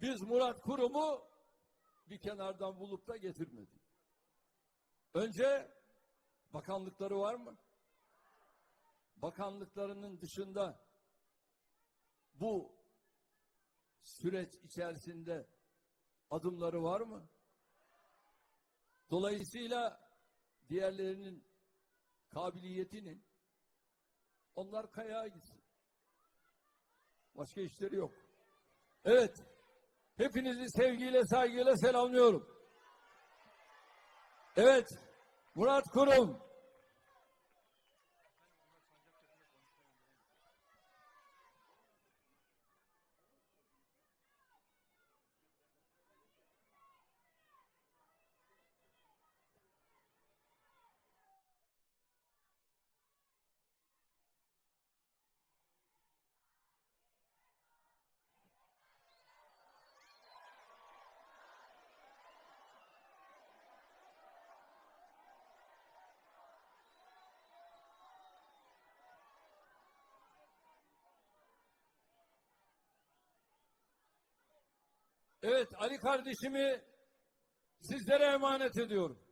Biz Murat Kurum'u bir kenardan bulup da getirmedik. Önce bakanlıkları var mı? Bakanlıklarının dışında bu süreç içerisinde adımları var mı? Dolayısıyla diğerlerinin kabiliyetinin onlar kayağa gitsin. Başka işleri yok. Evet. Hepinizi sevgiyle, saygıyla selamlıyorum. Evet. Murat Kurum. Evet Ali kardeşimi sizlere emanet ediyorum.